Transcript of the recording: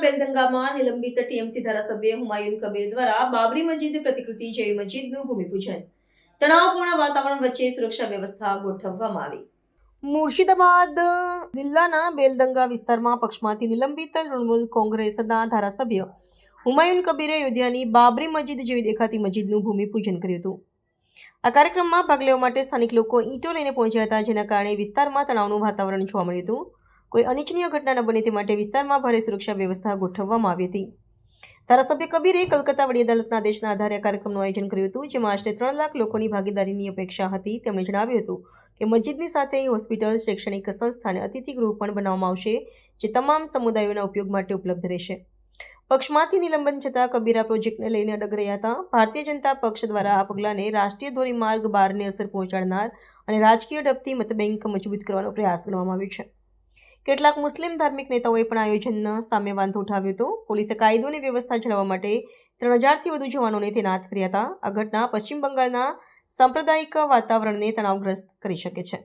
બેલદંગામાં નિલંબિત TMC ધારાસભ્ય હુમાયુન કબીર દ્વારા બાબરી મસ્જિદ પ્રતિકૃતિ જેવી મસ્જિદનું ભૂમિપૂજન. તણાવપૂર્ણ વાતાવરણ વચ્ચે સુરક્ષા વ્યવસ્થા ગોઠવવામાં આવી. મુર્શિદાબાદ જિલ્લાના બેલદંગા વિસ્તારમાં પક્ષમાંથી નિલંબિત તૃણમૂલ કોંગ્રેસના ધારાસભ્ય હુમાયુન કબીરે અયોધ્યાની બાબરી મસ્જિદ જેવી દેખાતી મસ્જિદનું ભૂમિપૂજન કર્યું હતું. આ કાર્યક્રમમાં ભાગ લેવા માટે સ્થાનિક લોકો ઈંટો લઈને પહોંચ્યા હતા, જેના કારણે વિસ્તારમાં તણાવનું વાતાવરણ જોવા મળ્યું હતું. કોઈ અનિચ્છનીય ઘટના ન બને તે માટે વિસ્તારમાં ભારે સુરક્ષા વ્યવસ્થા ગોઠવવામાં આવી હતી. ધારાસભ્ય કબીરે કલકત્તા વડી અદાલતના આદેશના આધારે આ કાર્યક્રમનું આયોજન કર્યું હતું, જેમાં આશરે ત્રણ લાખ લોકોની ભાગીદારીની અપેક્ષા હતી. તેમણે જણાવ્યું હતું કે મસ્જિદની સાથે હોસ્પિટલ, શૈક્ષણિક સંસ્થા અને અતિથિ ગૃહ પણ બનાવવામાં આવશે, જે તમામ સમુદાયોના ઉપયોગ માટે ઉપલબ્ધ રહેશે. પક્ષમાંથી નિલંબન છતાં કબીરા પ્રોજેક્ટને લઈને અડગ રહ્યા હતા. ભારતીય જનતા પક્ષ દ્વારા આ પગલાંને રાષ્ટ્રીય ધોરીમાર્ગ બારને અસર પહોંચાડનાર અને રાજકીય ડબથી મતબેંક મજબૂત કરવાનો પ્રયાસ કરવામાં આવ્યો છે. કેટલાક મુસ્લિમ ધાર્મિક નેતાઓએ પણ આયોજન સામે વાંધો ઉઠાવ્યો હતો. પોલીસે કાયદો અને વ્યવસ્થા જાળવવા માટે ત્રણ હજારથી વધુ જવાનોને તૈનાત કર્યા હતા. આ ઘટના પશ્ચિમ બંગાળના સાંપ્રદાયિક વાતાવરણને તણાવગ્રસ્ત કરી શકે છે.